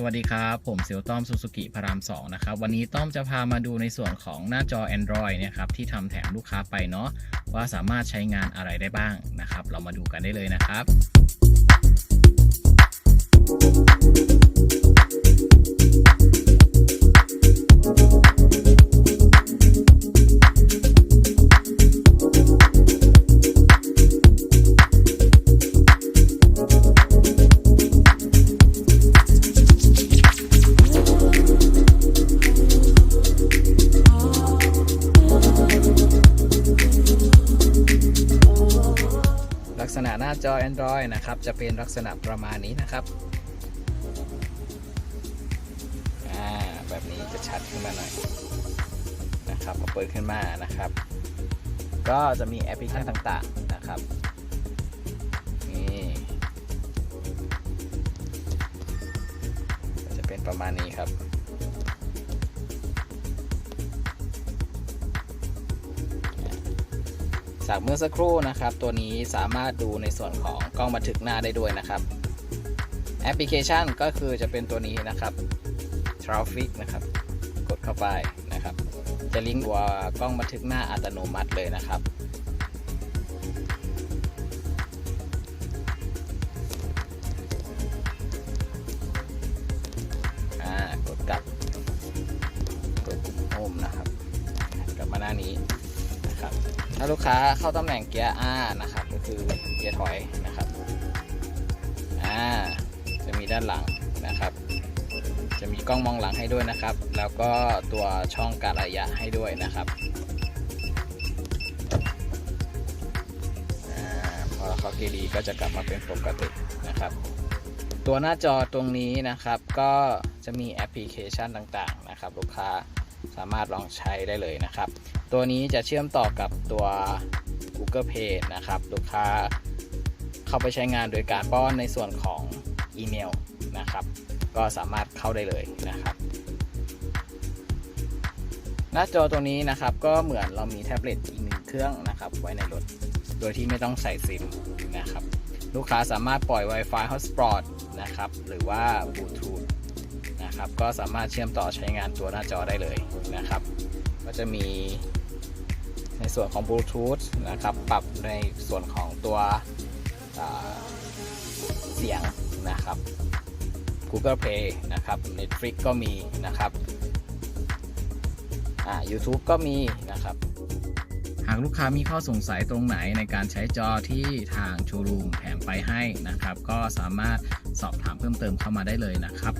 สวัสดีครับ ผมเซลต้อมซูซูกิพาราม 2 นะครับ วันนี้ต้อมจะพามาดูในส่วนของหน้าจอ Android เนะครับที่ทำแถมลูกค้าไปเนาะว่าสามารถใช้งานอะไรได้บ้างนะครับ เรามาดูกันได้เลยนะครับ ษณะหน้าจอ Android นะครับ จะเป็นลักษณะประมาณนี้นะครับแบบนี้จะชัดขึ้นมาหน่อยนะครับพอเปิดขึ้นมานะครับ ก็จะมีแอปพลิเคชันต่างๆนะครับนี่จะเป็นประมาณนี้ครับ จากเมื่อสักครู่นะครับ ตัวนี้สามารถดูในส่วนของกล้องบันทึกหน้าได้ด้วยนะครับ แอปพลิเคชันก็คือจะเป็นตัวนี้นะครับ Traffic นะครับ กดเข้าไปนะครับ จะลิงก์ตัวกล้องบันทึกหน้าอัตโนมัติเลยนะครับอ่ากดกลับกดโฮมนะครับ กลับมาหน้านี้ ถ้าลูกค้าเข้าตำแหน่งเกียร์ R นะครับ ก็คือเกียร์ถอยนะครับอ่าจะมีด้านหลังนะครับ จะมีกล้องมองหลังให้ด้วยนะครับ แล้วก็ตัวช่องการระยะให้ด้วยนะครับอพอเราเข้าเกียร์ดีก็จะกลับมาเป็นปกตินะครับ ตัวหน้าจอตรงนี้นะครับก็จะมีแอปพลิเคชันต่างๆนะครับ ลูกค้าสามารถลองใช้ได้เลยนะครับ ตัวนี้จะเชื่อมต่อกับตัว Google Pay นะครับลูกค้าเข้าไปใช้งานโดยการป้อนในส่วนของอีเมลนะครับ ก็สามารถเข้าได้เลยนะครับ หน้าจอตรงนี้นะครับก็เหมือนเรามีแท็บเล็ตอีกหนึ่งเครื่องนะครับ ไว้ในรถโดยที่ไม่ต้องใส่ซิมนะครับ ลูกค้าสามารถปล่อย Wi-Fi Hotspot นะครับ หรือว่า Bluetooth นะครับ ก็สามารถเชื่อมต่อใช้งานตัวหน้าจอได้เลยนะครับ ก็จะมีในส่วนของ Bluetooth นะครับ ปรับในส่วนของตัวเสียงนะครับ Google Play นะครับ Netflix ก็มีนะครับอ่า YouTube ก็มีนะครับ หากลูกค้ามีข้อสงสัยตรงไหนในการใช้จอที่ทางโชว์รูมแถมไปให้นะครับ ก็สามารถสอบถามเพิ่มเติมเข้ามาได้เลยนะครับ